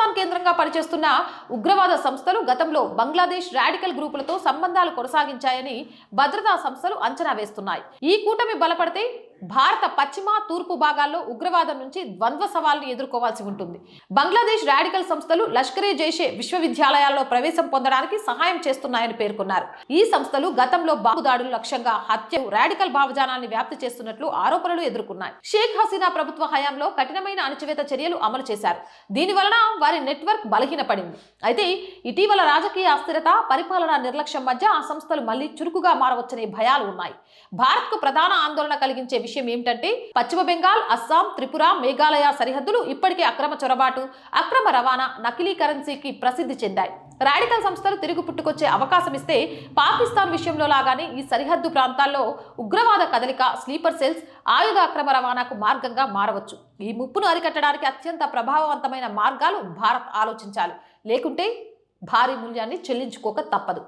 పాకిస్తాన్ కేంద్రంగా పనిచేస్తున్న ఉగ్రవాద సంస్థలు గతంలో బంగ్లాదేశ్ రాడికల్ గ్రూపులతో సంబంధాలు కొనసాగించాయని భద్రతా సంస్థలు అంచనా వేస్తున్నాయి. ఈ కూటమి బలపడితే భారత పశ్చిమ తూర్పు భాగాల్లో ఉగ్రవాదం నుంచి ద్వంద్వ సవాల్ని ఎదుర్కోవాల్సి ఉంటుంది. బంగ్లాదేశ్ రాడికల్ సంస్థలు లష్కరే జైషే విశ్వవిద్యాలయాల్లో ప్రవేశం పొందడానికి సహాయం చేస్తున్నాయని పేర్కొన్నారు. ఈ సంస్థలు గతంలో బాంబు దాడులు లక్ష్యంగా హత్య రాడికల్ భావజానాన్ని వ్యాప్తి చేస్తున్నట్లు ఆరోపణలు ఎదుర్కొన్నాయి. షేక్ హసీనా ప్రభుత్వ హయాంలో కఠినమైన అణచివేత చర్యలు అమలు చేశారు. దీని వలన వారి నెట్వర్క్ బలహీనపడింది. అయితే ఇటీవల రాజకీయ అస్థిరత పరిపాలనా నిర్లక్ష్యం మధ్య ఆ సంస్థలు మళ్ళీ చురుకుగా మారవచ్చనే భయాలు ఉన్నాయి. భారత్కు ప్రధాన ఆందోళన కలిగించే విషయం ఏమిటంటే పశ్చిమ బెంగాల్ అస్సాం త్రిపుర మేఘాలయ సరిహద్దులు ఇప్పటికే అక్రమ చొరబాటు అక్రమ రవాణా నకిలీ కరెన్సీకి ప్రసిద్ధి చెందాయి. రాడికల్ సంస్థలు తిరుగు పుట్టుకొచ్చే అవకాశం ఇస్తే పాకిస్తాన్ విషయంలో లాగానే ఈ సరిహద్దు ప్రాంతాల్లో ఉగ్రవాద కదలిక స్లీపర్ సెల్స్ ఆయుధ అక్రమ రవాణాకు మార్గంగా మారవచ్చు. ఈ ముప్పును అరికట్టడానికి అత్యంత ప్రభావవంతమైన మార్గాలు భారత్ ఆలోచించాలి. లేకుంటే భారీ మూల్యాన్ని చెల్లించుకోక తప్పదు.